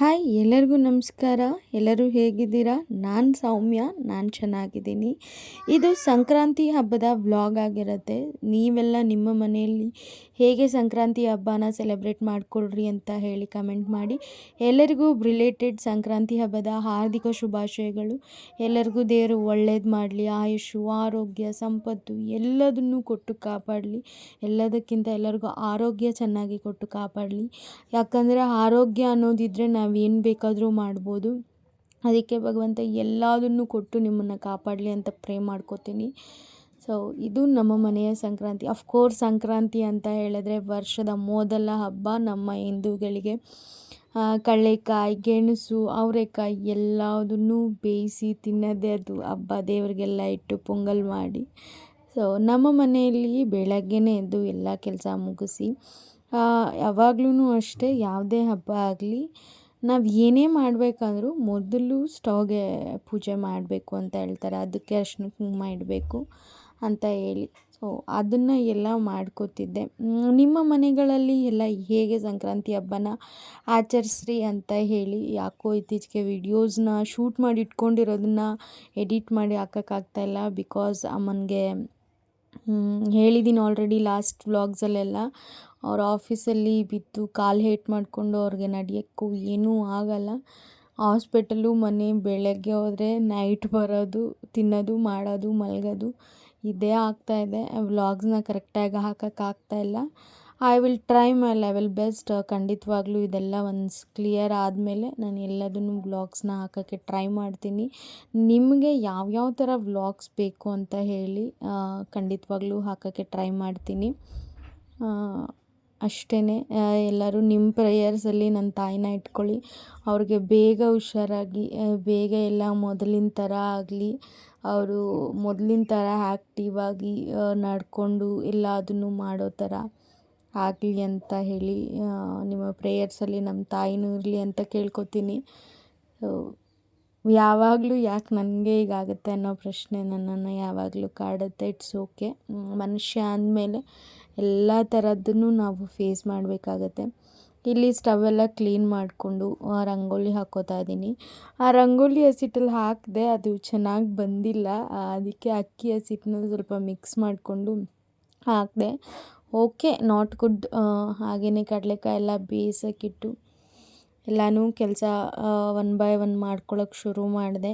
Hi, ಎಲ್ಲರಿಗೂ ನಮಸ್ಕಾರ. ಎಲ್ಲರೂ ಹೇಗಿದ್ದೀರಾ? ನಾನು ಸೌಮ್ಯ, ನಾನು ಚೆನ್ನಾಗಿದ್ದೀನಿ. ಇದು ಸಂಕ್ರಾಂತಿ ಹಬ್ಬದ ವ್ಲಾಗ್ ಆಗಿರುತ್ತೆ. ನೀವೆಲ್ಲ ನಿಮ್ಮ ಮನೆಯಲ್ಲಿ ಹೇಗೆ ಸಂಕ್ರಾಂತಿ ಹಬ್ಬನ ಸೆಲೆಬ್ರೇಟ್ ಮಾಡಿಕೊಳ್ರಿ ಅಂತ ಹೇಳಿ ಕಮೆಂಟ್ ಮಾಡಿ. ಎಲ್ಲರಿಗೂ ರಿಲೇಟೆಡ್ ಸಂಕ್ರಾಂತಿ ಹಬ್ಬದ ಹಾರ್ದಿಕ ಶುಭಾಶಯಗಳು. ಎಲ್ಲರಿಗೂ ದೇವರು ಒಳ್ಳೇದು ಮಾಡಲಿ. ಆಯುಷು ಆರೋಗ್ಯ, ಸಂಪತ್ತು ಎಲ್ಲದನ್ನು ಕೊಟ್ಟು ಕಾಪಾಡಲಿ. ಎಲ್ಲದಕ್ಕಿಂತ ಎಲ್ಲರಿಗೂ ಆರೋಗ್ಯ ಚೆನ್ನಾಗಿ ಕೊಟ್ಟು ಕಾಪಾಡಲಿ. ಯಾಕಂದರೆ ಆರೋಗ್ಯ ಅನ್ನೋದಿದ್ದರೆ ನಾವು ಏನು ಬೇಕಾದರೂ ಮಾಡ್ಬೋದು. ಅದಕ್ಕೆ ಭಗವಂತ ಎಲ್ಲದನ್ನು ಕೊಟ್ಟು ನಿಮ್ಮನ್ನು ಕಾಪಾಡಲಿ ಅಂತ ಪ್ರೇ ಮಾಡ್ಕೋತೀನಿ. ಸೊ ಇದು ನಮ್ಮ ಮನೆಯ ಸಂಕ್ರಾಂತಿ. ಅಫ್ಕೋರ್ಸ್ ಸಂಕ್ರಾಂತಿ ಅಂತ ಹೇಳಿದ್ರೆ ವರ್ಷದ ಮೊದಲ ಹಬ್ಬ ನಮ್ಮ ಹಿಂದೂಗಳಿಗೆ. ಕಡಲೆಕಾಯಿ, ಗೆಣಸು, ಅವರೆಕಾಯಿ ಎಲ್ಲದನ್ನು ಬೇಯಿಸಿ ತಿನ್ನೋದೇ ಅದು ಹಬ್ಬ. ದೇವರಿಗೆಲ್ಲ ಇಟ್ಟು ಪೊಂಗಲ್ ಮಾಡಿ. ಸೊ ನಮ್ಮ ಮನೆಯಲ್ಲಿ ಬೆಳಗ್ಗೆನೇ ಎದ್ದು ಎಲ್ಲ ಕೆಲಸ ಮುಗಿಸಿ ಯಾವಾಗ್ಲೂ ಅಷ್ಟೇ ಯಾವುದೇ ಹಬ್ಬ ಆಗಲಿ ನಾವು ಏನೇ ಮಾಡಬೇಕಾದ್ರೂ ಮೊದಲು ಸ್ಟವ್ಗೆ ಪೂಜೆ ಮಾಡಬೇಕು ಅಂತ ಹೇಳ್ತಾರೆ. ಅದಕ್ಕೆ ಅರ್ಶಿನ ಕುಂಕುಮ ಇಡಬೇಕು ಅಂತ ಹೇಳಿ. ಸೊ ಅದನ್ನು ಎಲ್ಲ ಮಾಡ್ಕೋತಿದ್ದೆ. ನಿಮ್ಮ ಮನೆಗಳಲ್ಲಿ ಎಲ್ಲ ಹೇಗೆ ಸಂಕ್ರಾಂತಿ ಹಬ್ಬನ ಆಚರಿಸ್ರಿ ಅಂತ ಹೇಳಿ, ಯಾಕೋ ಇತ್ತೀಚೆಗೆ ವಿಡಿಯೋಸ್ನ ಶೂಟ್ ಮಾಡಿ ಇಟ್ಕೊಂಡಿರೋದನ್ನ ಎಡಿಟ್ ಮಾಡಿ ಹಾಕೋಕ್ಕಾಗ್ತಾಯಿಲ್ಲ ಬಿಕಾಸ್ ಅಮ್ಮನಿಗೆ ಹೇಳಿದ್ದೀನಿ ಆಲ್ರೆಡಿ ಲಾಸ್ಟ್ ವ್ಲಾಗ್ಸಲ್ಲೆಲ್ಲ ಅವ್ರ ಆಫೀಸಲ್ಲಿ ಬಿದ್ದು ಕಾಲು ಹೇಟ್ ಮಾಡಿಕೊಂಡು ಅವ್ರಿಗೆ ನಡೆಯೋಕ್ಕೂ ಏನೂ ಆಗಲ್ಲ. ಹಾಸ್ಪಿಟಲು ಮನೆ ಬೆಳಗ್ಗೆ ಹೋದರೆ ನೈಟ್ ಬರೋದು, ತಿನ್ನೋದು, ಮಾಡೋದು, ಮಲಗೋದು ಇದೇ ಆಗ್ತಾಯಿದೆ ವ್ಲಾಗ್ಸ್ನ ಕರೆಕ್ಟಾಗಿ ಹಾಕೋಕ್ಕಾಗ್ತಾಯಿಲ್ಲ I will try my level best ಖಂಡಿತವಾಗ್ಲೂ ಇದೆಲ್ಲ ಒನ್ಸ್ ಕ್ಲಿಯರ್ ಆದಮೇಲೆ ನಾನು ಎಲ್ಲದನ್ನು ವ್ಲಾಗ್ಸ್ನ ಹಾಕೋಕ್ಕೆ ಟ್ರೈ ಮಾಡ್ತೀನಿ. ನಿಮಗೆ ಯಾವ್ಯಾವ ಥರ ವ್ಲಾಗ್ಸ್ ಬೇಕು ಅಂತ ಹೇಳಿ ಖಂಡಿತವಾಗ್ಲೂ ಹಾಕೋಕ್ಕೆ ಟ್ರೈ ಮಾಡ್ತೀನಿ. ಅಷ್ಟೇ ಎಲ್ಲರೂ ನಿಮ್ಮ ಪ್ರೇಯರ್ಸಲ್ಲಿ ನನ್ನ ತಾಯಿನ ಇಟ್ಕೊಳ್ಳಿ. ಅವ್ರಿಗೆ ಬೇಗ ಹುಷಾರಾಗಿ ಬೇಗ ಎಲ್ಲ ಮೊದಲಿನ ಥರ ಆಗಲಿ. ಅವರು ಮೊದಲಿನ ಥರ ಆ್ಯಕ್ಟಿವ್ ಆಗಿ ನಡ್ಕೊಂಡು ಎಲ್ಲದನ್ನು ಮಾಡೋ ಥರ ಆಗಲಿ ಅಂತ ಹೇಳಿ ನಿಮ್ಮ ಪ್ರೇಯರ್ಸಲ್ಲಿ ನಮ್ಮ ತಾಯಿನೂ ಇರಲಿ ಅಂತ ಕೇಳ್ಕೊತೀನಿ. ಯಾವಾಗಲೂ ಯಾಕೆ ನನಗೆ ಹೀಗಾಗುತ್ತೆ ಅನ್ನೋ ಪ್ರಶ್ನೆ ನನ್ನನ್ನು ಯಾವಾಗಲೂ ಕಾಡುತ್ತೆ. ಇಟ್ಸ್ ಓಕೆ ಮನುಷ್ಯ ಅಂದಮೇಲೆ ಎಲ್ಲ ಥರದ್ದನ್ನು ನಾವು ಫೇಸ್ ಮಾಡಬೇಕಾಗತ್ತೆ. ಇಲ್ಲಿ ಸ್ಟವ್ ಎಲ್ಲ ಕ್ಲೀನ್ ಮಾಡಿಕೊಂಡು ರಂಗೋಲಿ ಹಾಕೋತಾ ಇದ್ದೀನಿ. ಆ ರಂಗೋಲಿ ಹಸಿಟ್ಟಲ್ಲಿ ಹಾಕಿದೆ ಅದು ಚೆನ್ನಾಗಿ ಬಂದಿಲ್ಲ. ಅದಕ್ಕೆ ಅಕ್ಕಿ ಹಸಿಟ್ಟನ್ನ ಸ್ವಲ್ಪ ಮಿಕ್ಸ್ ಮಾಡಿಕೊಂಡು ಹಾಕಿದೆ. ಓಕೆ ನಾಟ್ ಗುಡ್ ಹಾಗೆಯೇ ಕಡಲೆಕಾಯಿ ಎಲ್ಲ ಬೇಯಿಸೋಕ್ಕಿಟ್ಟು ಎಲ್ಲನೂ ಕೆಲಸ ಒನ್ ಬೈ ಒನ್ ಮಾಡ್ಕೊಳ್ಳೋಕೆ ಶುರು ಮಾಡಿದೆ.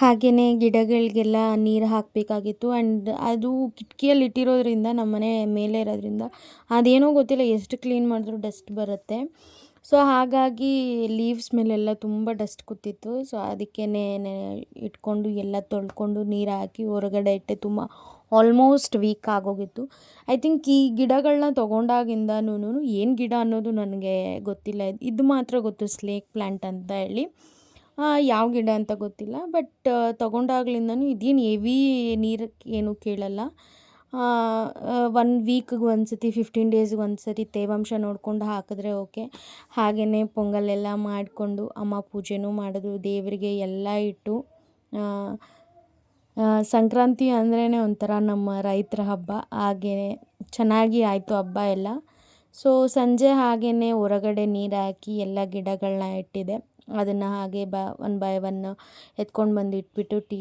ಹಾಗೆಯೇ ಗಿಡಗಳಿಗೆಲ್ಲ ನೀರು ಹಾಕಬೇಕಾಗಿತ್ತು ಆ್ಯಂಡ್ ಅದು ಕಿಟಕಿಯಲ್ಲಿ ಇಟ್ಟಿರೋದ್ರಿಂದ ನಮ್ಮ ಮನೆ ಮೇಲೆ ಇರೋದ್ರಿಂದ ಅದೇನೋ ಗೊತ್ತಿಲ್ಲ ಎಷ್ಟು ಕ್ಲೀನ್ ಮಾಡಿದ್ರು ಡಸ್ಟ್ ಬರುತ್ತೆ. ಸೊ ಹಾಗಾಗಿ ಲೀವ್ಸ್ ಮೇಲೆಲ್ಲ ತುಂಬ ಡಸ್ಟ್ ಕೂತಿತ್ತು. ಸೊ ಅದಕ್ಕೇ ಇಟ್ಕೊಂಡು ಎಲ್ಲ ತೊಳ್ಕೊಂಡು ನೀರು ಹಾಕಿ ಹೊರಗಡೆ ಇಟ್ಟೆ ತುಂಬ ಆಲ್ಮೋಸ್ಟ್ ವೀಕ್ ಆಗೋಗಿತ್ತು. ಐ ಥಿಂಕ್ ಈ ಗಿಡಗಳನ್ನ ತೊಗೊಂಡಾಗಿಂದನೂ ಏನು ಗಿಡ ಅನ್ನೋದು ನನಗೆ ಗೊತ್ತಿಲ್ಲ. ಇದು ಮಾತ್ರ ಗೊತ್ತು ಸ್ಲೇಕ್ ಪ್ಲ್ಯಾಂಟ್ ಅಂತ ಹೇಳಿ. ಯಾವ ಗಿಡ ಅಂತ ಗೊತ್ತಿಲ್ಲ, ಬಟ್ ತೊಗೊಂಡಾಗ್ಲಿಂದನೂ ಇದೇನು ಹೆವಿ ನೀರು ಏನು ಕೇಳಲ್ಲ. ಒನ್ ವೀಕ್ಗೆ ಒಂದು ಸತಿ ಫಿಫ್ಟೀನ್ ಡೇಸ್ಗೆ ಒಂದು ಸತಿ ತೇವಾಂಶ ನೋಡಿಕೊಂಡು ಹಾಕಿದ್ರೆ ಓಕೆ ಹಾಗೆಯೇ ಪೊಂಗಲೆಲ್ಲ ಮಾಡಿಕೊಂಡು ಅಮ್ಮ ಪೂಜೆನೂ ಮಾಡಿದ್ರು, ದೇವರಿಗೆ ಎಲ್ಲ ಇಟ್ಟು ಸಂಕ್ರಾಂತಿ ಅಂದ್ರೇ ಒಂಥರ ನಮ್ಮ ರೈತರ ಹಬ್ಬ ಹಾಗೆಯೇ ಚೆನ್ನಾಗಿ ಆಯಿತು ಹಬ್ಬ ಎಲ್ಲ. ಸೊ ಸಂಜೆ ಹಾಗೆಯೇ ಹೊರಗಡೆ ನೀರು ಹಾಕಿ ಎಲ್ಲ ಗಿಡಗಳನ್ನ ಇಟ್ಟಿದೆ. ಅದನ್ನು ಹಾಗೆ ಬ ಒನ್ ಬೈ ಒನ್ ಎತ್ಕೊಂಡು ಬಂದು ಇಟ್ಬಿಟ್ಟು ಟೀ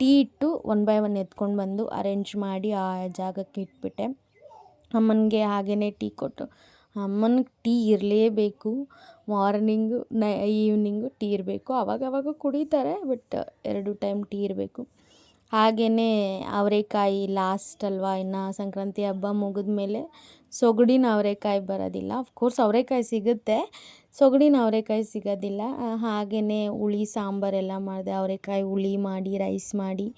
ಟೀ ಇಟ್ಟು ಒನ್ ಬೈ ಒನ್ ಎತ್ಕೊಂಡು ಬಂದು ಅರೇಂಜ್ ಮಾಡಿ ಆ ಜಾಗಕ್ಕೆ ಇಟ್ಬಿಟ್ಟೆ. ಅಮ್ಮನಿಗೆ ಹಾಗೆಯೇ ಟೀ ಕೊಟ್ಟು ಅಮ್ಮನಿಗೆ ಟೀ ಇರಲೇಬೇಕು ಮಾರ್ನಿಂಗು ನೈ ಈವ್ನಿಂಗು ಟೀ ಇರಬೇಕು, ಅವಾಗವಾಗ ಕುಡಿತಾರೆ ಬಟ್ ಎರಡು ಟೈಮ್ ಟೀ ಇರಬೇಕು. ಹಾಗೆಯೇ ಅವರೆಕಾಯಿ ಲಾಸ್ಟ್ ಅಲ್ವಾ, ಇನ್ನು ಸಂಕ್ರಾಂತಿ ಹಬ್ಬ ಮುಗಿದ ಮೇಲೆ ಸೊಗಡಿನ ಅವರೆಕಾಯಿ ಬರೋದಿಲ್ಲ. ಅಫ್ಕೋರ್ಸ್ ಅವರೆಕಾಯಿ ಸಿಗುತ್ತೆ ಸೊಗಡಿನ ಅವರೆಕಾಯಿ ಸಿಗೋದಿಲ್ಲ. ಹಾಗೆಯೇ ಹುಳಿ ಸಾಂಬಾರೆಲ್ಲ ಮಾಡಿದೆ ಅವರೆಕಾಯಿ ಹುಳಿ ಮಾಡಿ ರೈಸ್ ಮಾಡಿ,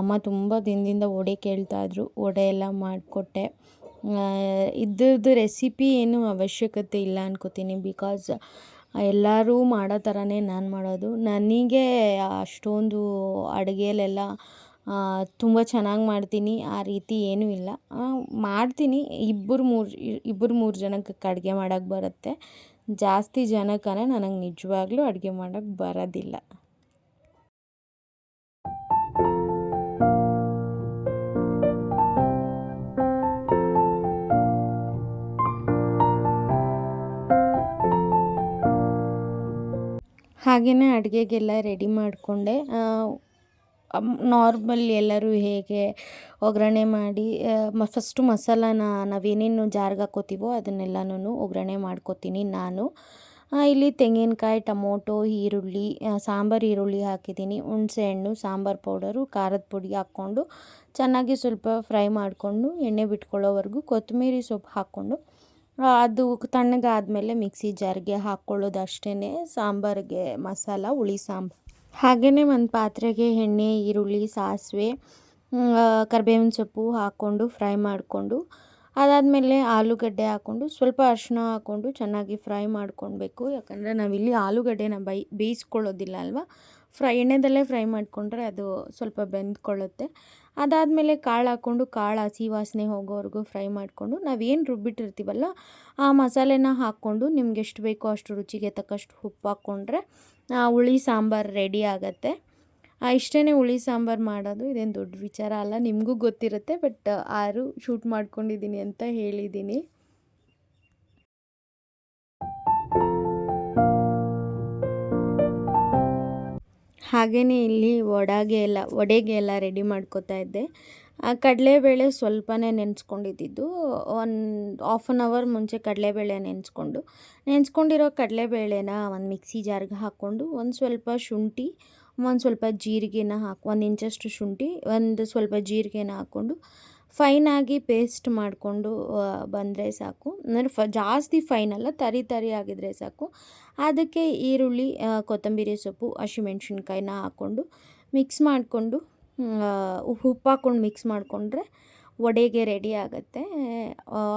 ಅಮ್ಮ ತುಂಬ ದಿನದಿಂದ ವಡೆ ಕೇಳ್ತಾಯಿದ್ರು ವಡೆ ಎಲ್ಲ ಮಾಡಿಕೊಟ್ಟೆ. ಇದ್ರದ್ದು ರೆಸಿಪಿ ಏನು ಅವಶ್ಯಕತೆ ಇಲ್ಲ ಅನ್ಕೋತೀನಿ ಬಿಕಾಸ್ ಎಲ್ಲರೂ ಮಾಡೋ ಥರನೇ ನಾನು ಮಾಡೋದು. ನನಗೆ ಅಷ್ಟೊಂದು ಅಡುಗೆಯಲ್ಲೆಲ್ಲ ತುಂಬ ಚೆನ್ನಾಗಿ ಮಾಡ್ತೀನಿ. ಆ ರೀತಿ ಏನೂ ಇಲ್ಲ. ಮಾಡ್ತೀನಿ. ಇಬ್ಬರು ಮೂರು ಇಬ್ಬರು ಮೂರು ಜನಕ್ಕೆ ಅಡುಗೆ ಮಾಡೋಕ್ಕೆ ಬರುತ್ತೆ. ಜಾಸ್ತಿ ಜನಕ್ಕನ ನನಗೆ ನಿಜವಾಗ್ಲೂ ಅಡುಗೆ ಮಾಡೋಕ್ಕೆ ಬರೋದಿಲ್ಲ. ಹಾಗೆಯೇ ಅಡುಗೆಗೆಲ್ಲ ರೆಡಿ ಮಾಡಿಕೊಂಡೆ. ನಾರ್ಮಲ್ ಎಲ್ಲರೂ ಹೇಗೆ ಒಗ್ಗರಣೆ ಮಾಡಿ ಮ ಫಸ್ಟು ಮಸಾಲಾನ ನಾವೇನೇನು ಜಾರ್ಗೆ ಹಾಕ್ಕೋತೀವೋ ಅದನ್ನೆಲ್ಲನೂ ಒಗ್ಗರಣೆ ಮಾಡ್ಕೋತೀನಿ ನಾನು. ಇಲ್ಲಿ ತೆಂಗಿನಕಾಯಿ, ಟೊಮೊಟೊ, ಈರುಳ್ಳಿ ಸಾಂಬಾರು, ಈರುಳ್ಳಿ ಹಾಕಿದ್ದೀನಿ. ಹುಣಸೆಹಣ್ಣು ಸಾಂಬಾರು ಪೌಡರು, ಖಾರದ ಪುಡಿ ಹಾಕ್ಕೊಂಡು ಚೆನ್ನಾಗಿ ಸ್ವಲ್ಪ ಫ್ರೈ ಮಾಡಿಕೊಂಡು ಎಣ್ಣೆ ಬಿಟ್ಕೊಳ್ಳೋವರೆಗೂ ಕೊತ್ತಂಬರಿ ಸೊಪ್ಪು ಹಾಕ್ಕೊಂಡು ಅದು ತಣ್ಣಗಾದಮೇಲೆ ಮಿಕ್ಸಿ ಜಾರ್ಗೆ ಹಾಕ್ಕೊಳ್ಳೋದು ಅಷ್ಟೇ ಸಾಂಬಾರಿಗೆ ಮಸಾಲ, ಹುಳಿ ಸಾಂಬಾರು. ಹಾಗೆಯೇ ಒಂದು ಪಾತ್ರೆಗೆ ಎಣ್ಣೆ, ಈರುಳ್ಳಿ, ಸಾಸಿವೆ ಕರಿಬೇವಿನ ಸೊಪ್ಪು ಹಾಕ್ಕೊಂಡು ಫ್ರೈ ಮಾಡಿಕೊಂಡು, ಅದಾದಮೇಲೆ ಆಲೂಗಡ್ಡೆ ಹಾಕ್ಕೊಂಡು ಸ್ವಲ್ಪ ಅರಿಶಿನ ಹಾಕ್ಕೊಂಡು ಚೆನ್ನಾಗಿ ಫ್ರೈ ಮಾಡ್ಕೊಳ್ಬೇಕು. ಯಾಕಂದರೆ ನಾವಿಲ್ಲಿ ಆಲೂಗಡ್ಡೆನ ಬೈ, ಬೇಯಿಸ್ಕೊಳ್ಳೋದಿಲ್ಲ ಅಲ್ವಾ? ಫ್ರೈ, ಎಣ್ಣೆದಲ್ಲೇ ಫ್ರೈ ಮಾಡಿಕೊಂಡ್ರೆ ಅದು ಸ್ವಲ್ಪ ಬೆಂದ್ಕೊಳ್ಳುತ್ತೆ. ಅದಾದಮೇಲೆ ಕಾಳು ಹಾಕ್ಕೊಂಡು ಕಾಳು ಹಸಿ ವಾಸನೆ ಹೋಗೋವರೆಗೂ ಫ್ರೈ ಮಾಡಿಕೊಂಡು ನಾವೇನು ರುಬ್ಬಿಟ್ಟಿರ್ತೀವಲ್ಲ ಆ ಮಸಾಲೆನ ಹಾಕ್ಕೊಂಡು ನಿಮ್ಗೆ ಎಷ್ಟು ಬೇಕೋ ಅಷ್ಟು ರುಚಿಗೆ ತಕ್ಕಷ್ಟು ಉಪ್ಪು ಹಾಕ್ಕೊಂಡ್ರೆ ಹುಳಿ, ಸಾಂಬಾರು ರೆಡಿ ಆಗುತ್ತೆ. ಇಷ್ಟೇ ಹುಳಿ, ಸಾಂಬಾರು ಮಾಡೋದು ಇದೇನು ದೊಡ್ಡ ವಿಚಾರ ಅಲ್ಲ, ನಿಮಗೂ ಗೊತ್ತಿರುತ್ತೆ, ಬಟ್, ಆರು ಶೂಟ್ ಮಾಡ್ಕೊಂಡಿದ್ದೀನಿ ಅಂತ ಹೇಳಿದ್ದೀನಿ ಹಾಗೆಯೇ ಇಲ್ಲಿ ವಡಾಗೆ ಎಲ್ಲ, ವಡೆಗೆ ಎಲ್ಲ ರೆಡಿ ಮಾಡ್ಕೋತಾ ಇದ್ದೆ. ಆ ಕಡಲೆಬೇಳೆ ಸ್ವಲ್ಪನೇ ನೆನೆಸ್ಕೊಂಡಿದ್ದಿದ್ದು. ಒಂದು ಆಫ್ ಆನ್ ಅವರ್ ಮುಂಚೆ ಕಡಲೆಬೇಳೆ ನೆನೆಸ್ಕೊಂಡು, ನೆನೆಸ್ಕೊಂಡಿರೋ ಕಡಲೆಬೇಳೆನ ಒಂದು ಮಿಕ್ಸಿ ಜಾರ್ಗೆ ಹಾಕ್ಕೊಂಡು, ಒಂದು ಸ್ವಲ್ಪ ಶುಂಠಿ, ಒಂದು ಸ್ವಲ್ಪ ಜೀರಿಗೆನ ಹಾಕಿ, ಒಂದು ಇಂಚಷ್ಟು ಶುಂಠಿ, ಒಂದು ಸ್ವಲ್ಪ ಜೀರಿಗೆನ ಹಾಕ್ಕೊಂಡು ಫೈನಾಗಿ ಪೇಸ್ಟ್ ಮಾಡಿಕೊಂಡು ಬಂದರೆ ಸಾಕು. ಅಂದರೆ ಫ, ಜಾಸ್ತಿ ಫೈನ್ ಅಲ್ಲ, ತರಿ ತರಿ ಆಗಿದ್ರೆ ಸಾಕು. ಅದಕ್ಕೆ ಈರುಳ್ಳಿ ಕೊತ್ತಂಬರಿ ಸೊಪ್ಪು, ಹಸಿಮೆಣ್ಸಿನ್ಕಾಯಿನ ಹಾಕ್ಕೊಂಡು ಮಿಕ್ಸ್ ಮಾಡಿಕೊಂಡು ಉಪ್ಪು ಹಾಕ್ಕೊಂಡು ಮಿಕ್ಸ್ ಮಾಡಿಕೊಂಡ್ರೆ ವಡೆಗೆ ರೆಡಿ ಆಗುತ್ತೆ.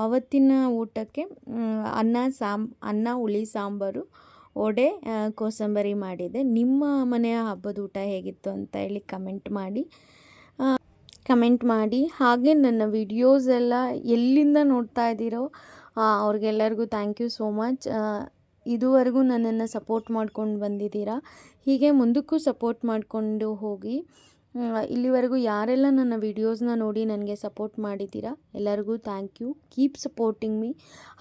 ಅವತ್ತಿನ ಊಟಕ್ಕೆ ಅನ್ನ ಸಾಂಬ್ ಅನ್ನ, ಹುಳಿ, ಸಾಂಬಾರು, ವಡೆ ಕೋಸಂಬರಿ ಮಾಡಿದೆ. ನಿಮ್ಮ ಮನೆಯ ಹಬ್ಬದ ಊಟ ಹೇಗಿತ್ತು ಅಂತ ಹೇಳಿ ಕಮೆಂಟ್ ಮಾಡಿ. ಕಮೆಂಟ್ ಮಾಡಿ. ಹಾಗೆ ನನ್ನ ವಿಡಿಯೋಸ್ ಎಲ್ಲ ಎಲ್ಲಿಂದ ನೋಡ್ತಾ ಇದ್ದೀರೋ ಅವ್ರಿಗೆಲ್ಲರಿಗೂ ಥ್ಯಾಂಕ್ ಯು ಸೋ ಮಚ್ ಇದುವರೆಗೂ ನನ್ನನ್ನು ಸಪೋರ್ಟ್ ಮಾಡ್ಕೊಂಡು ಬಂದಿದ್ದೀರಾ? ಹೀಗೆ ಮುಂದಕ್ಕೂ ಸಪೋರ್ಟ್ ಮಾಡಿಕೊಂಡು ಹೋಗಿ. ಇಲ್ಲಿವರೆಗೂ ಯಾರೆಲ್ಲ ನನ್ನ ವಿಡಿಯೋಸ್ನ ನೋಡಿ ನನಗೆ ಸಪೋರ್ಟ್ ಮಾಡಿದ್ದೀರಾ, ಎಲ್ಲರಿಗೂ thank you keep supporting me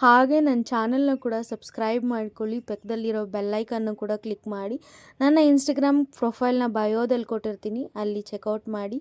ಹಾಗೆ ನನ್ನ ಚಾನಲ್ನ ಕೂಡ ಸಬ್ಸ್ಕ್ರೈಬ್ ಮಾಡ್ಕೊಳ್ಳಿ. ಪಕ್ಕದಲ್ಲಿರೋ ಬೆಲ್ಲೈಕನ್ನು ಕೂಡ ಕ್ಲಿಕ್ ಮಾಡಿ. ನನ್ನ ಇನ್ಸ್ಟಾಗ್ರಾಮ್ ಪ್ರೊಫೈಲ್ನ ಬಯೋದಲ್ಲಿ ಕೊಟ್ಟಿರ್ತೀನಿ. ಅಲ್ಲಿ ಚೆಕ್ಔಟ್ ಮಾಡಿ.